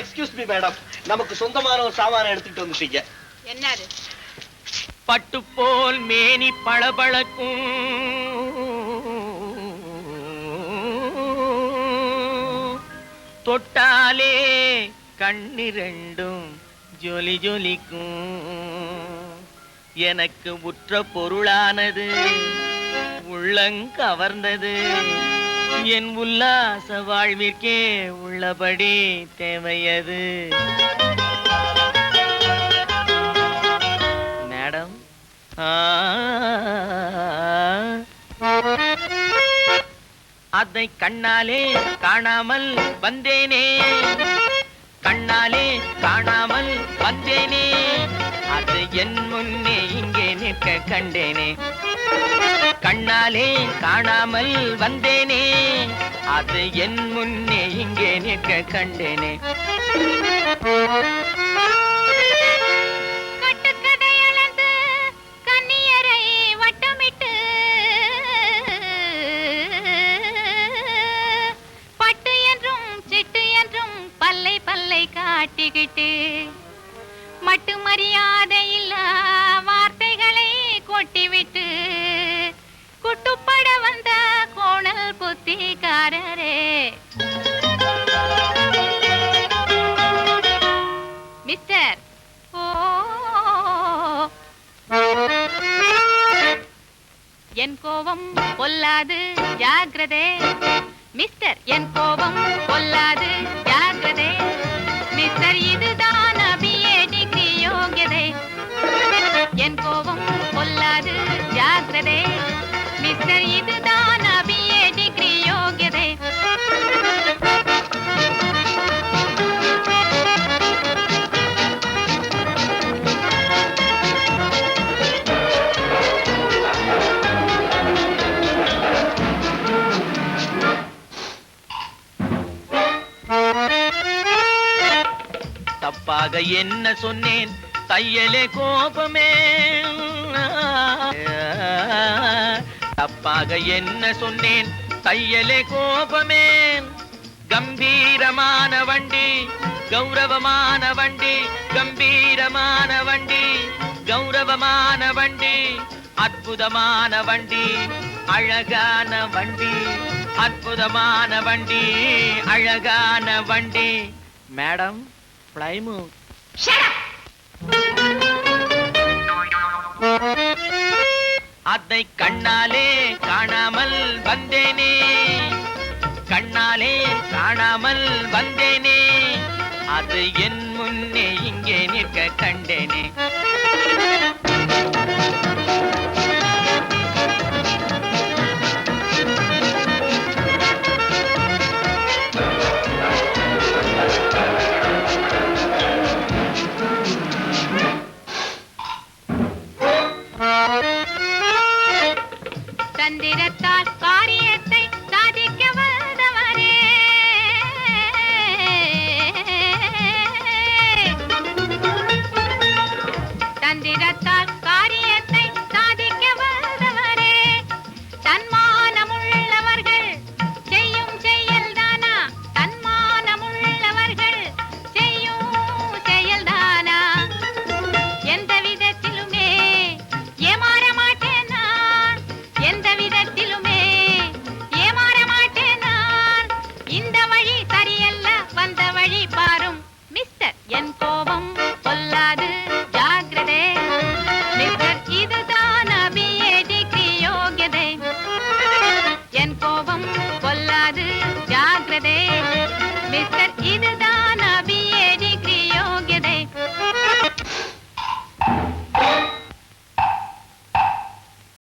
Madam நமக்கு சொந்தமான ஒரு சாமான எடுத்துட்டு வந்துட்டீங்க. என்னது? பட்டு போல் மேனி பளபளக்கும். தொட்டாலே கண்ணிரண்டும் ஜொலி ஜொலிக்கும். எனக்கு உற்ற பொருளானது உள்ளங்கவர்ந்தது என் உல்லாச வாழ்விற்கே உள்ளபடி தேவையது. மேடம் அதை கண்ணாலே காணாமல் வந்தேனே. கண்ணாலே காணாமல் வந்தேனே. அது என் முன் இங்கே கண்டேனே. கண்ணாலே காணாமல் வந்தேனே. அது என் முன்னே இங்கே நிற்க கண்டேனே. பல்லை பல்லை காட்டிக்கிட்டு மட்டு மரியாதை இல்ல ஒட்டிவிட்டு குட்டுப்பட வந்த கோணல் புத்திக்காரரே. மிஸ்டர் ஓ. என் கோபம் பொல்லாது ஜாகிரதே மிஸ்டர் என் கோபம் பொல்லாது ஜாகிரதே மிஸ்டர் இதுதான் பிஏ டிகிரி யோகியதே என் கோபம் ஜாக்கிரதே மிஸ்டர் இதுதான் பிஏ டிகிரி யோகியதே. தப்பாக என்ன சொன்னேன்? தையலே கோபமே. தப்பாக என்ன சொன்னேன்? தையலே கோபமே. கம்பீரமான வண்டி கௌரவமான வண்டி கம்பீரமான வண்டி கௌரவமான வண்டி அற்புதமான வண்டி அழகான வண்டி அற்புதமான வண்டி அழகான வண்டி. மேடம் பிளைமு அதை கண்ணாலே காணாமல் வந்தேனே. கண்ணாலே காணாமல் வந்தேனே. அது என் முன்னே இங்கே நிற்க கண்டேனே.